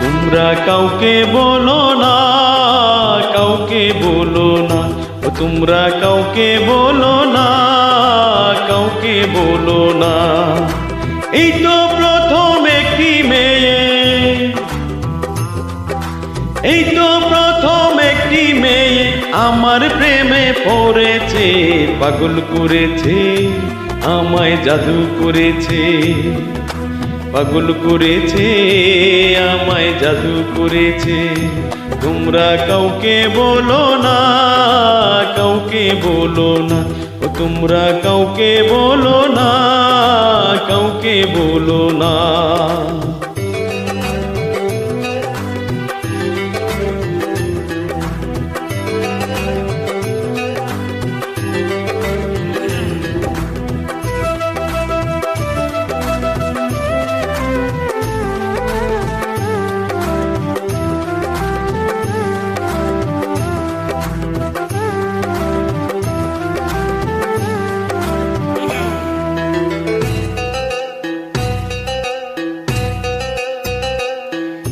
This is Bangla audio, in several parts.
তোমরা কাউকে বলো না, কাউকে বলো না। তোমরা কাউকে বলো না, কাউকে বলো না। এই তো প্রথম একটি মেয়ে? এই তো প্রথম একটি মেয়ে? আমার প্রেমে পড়েছে, পাগল করেছে, আমায় জাদু করেছে। পাগল করেছে, আমায় জাদু করেছে। তোমরা কাউকে বলো না, কাউকে বলো না। তোমরা কাউকে বলো না, কাউকে বলো না।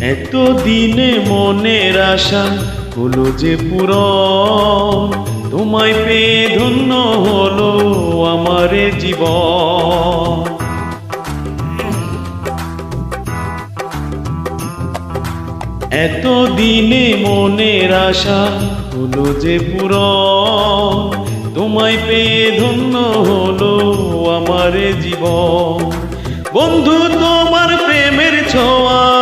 এত দিনে মনের আশা হলো যে পুরন তোমায় পেয়ে ধন্য হলো আমার জীবন। এত দিনে মনের আশা হলো যে পুরন তোমায় পেয়ে ধন্য হলো আমার জীবন। বন্ধু, তোমার প্রেমের ছোঁয়া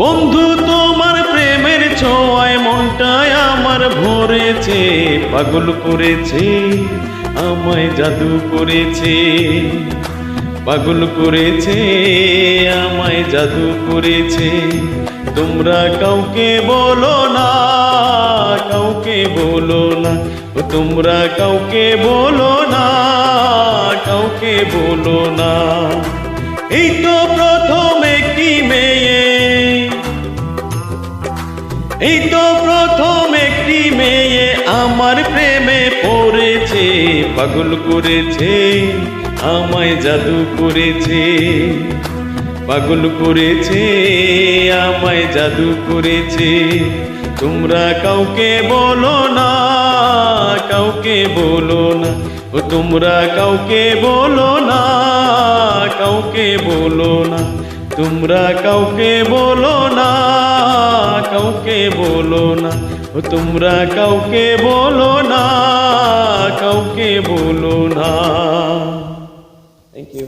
বন্ধু, তোমার প্রেমের ছোঁয়ায় মনটায় আমার ভরেছে, পাগল করেছে, আমায় জাদু করেছে। পাগল করেছে, আমায় জাদু করেছে। তোমরা কাউকে বলো না, কাউকে বলো না তোমরা কাউকে বলো না, কাউকে বলো না। এই তো প্রথম এই তো প্রথম একটি মেয়ে আমার প্রেমে পড়েছে, পাগল করেছে, আমায় জাদু করেছে। পাগল করেছে, আমায় জাদু করেছে। তোমরা কাউকে বলো না, কাউকে বলো না। ও তোমরা কাউকে বলো না, কাউকে বলো না। তোমরা কাউকে বলো না কাউকে বলো না ও তোমরা কাউকে বলো না কাউকে বলো না থ্যাংক ইউ